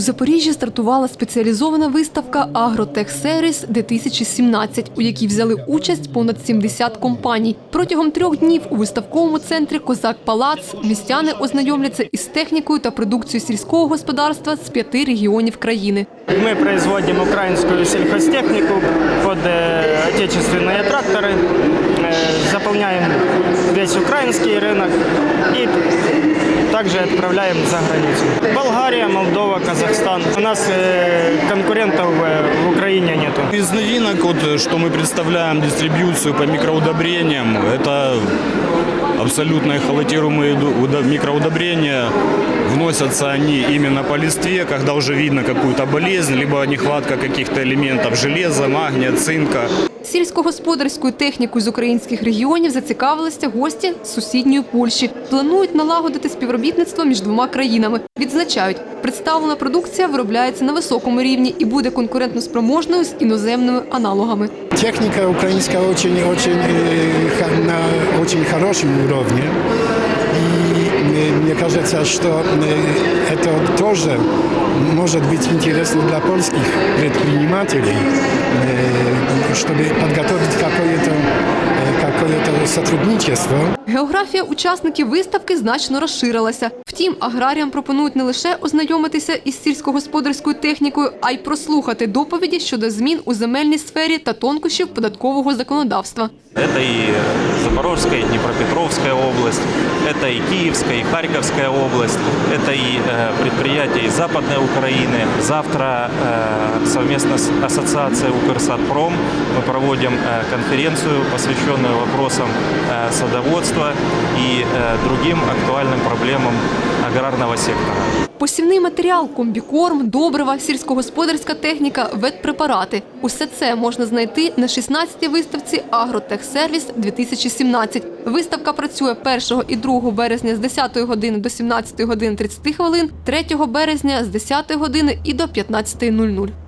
Запоріжжі стартувала спеціалізована виставка Агротехсервіс 2017, у якій взяли участь понад 70 компаній. Протягом трьох днів у виставковому центрі Козак Палац містяни ознайомляться із технікою та продукцією сільського господарства з п'яти регіонів країни. Мы производим украинскую сельхозтехнику под э, отечественные тракторы, э, заполняем весь украинский рынок и также отправляем за границу. Болгария, Молдова, Казахстан. У нас э, конкурентов э, в Украине нету. Из новинок, вот, что мы представляем дистрибьюцию по микроудобрениям, это абсолютно уда- микроудобрения. Вносятся они именно по листве, когда уже видно какую-то болезнь, либо нехватка каких-то элементов железа, магния, цинка. Сільськогосподарською технікою з українських регіонів зацікавилися гості з сусідньої Польщі. Планують налагодити співробітництво між двома країнами. Відзначають, представлена продукція виробляється на високому рівні і буде конкурентноспроможною з іноземними аналогами. Техника украинская очень-очень на очень хорошем уровне. И э, мне кажется, что э, это тоже может быть интересно для польских предпринимателей, э, чтобы подготовить какое-то э, какое-то сотрудничество. Географія учасників виставки значно розширилася. Втім, аграріям пропонують не лише ознайомитися із сільськогосподарською технікою, а й прослухати доповіді щодо змін у земельній сфері та тонкощів податкового законодавства. Это и Запорожская, и Днепропетровская область, это и Киевская, и Харьковская область, это и э, предприятия из Западной Украины. Завтра э, совместно с Ассоциацией Укрсатпром мы проводим э, конференцию, посвященную вопросам садоводства и другим актуальным проблемам аграрного сектора. Посівний матеріал, комбікорм, добрива, сільськогосподарська техніка, ветпрепарати – усе це можна знайти на 16-й виставці «Агротехсервіс 2017». Виставка працює 1 і 2 березня з 10 години до 17 години 30 хвилин, 3 березня з 10 години і до 15.00.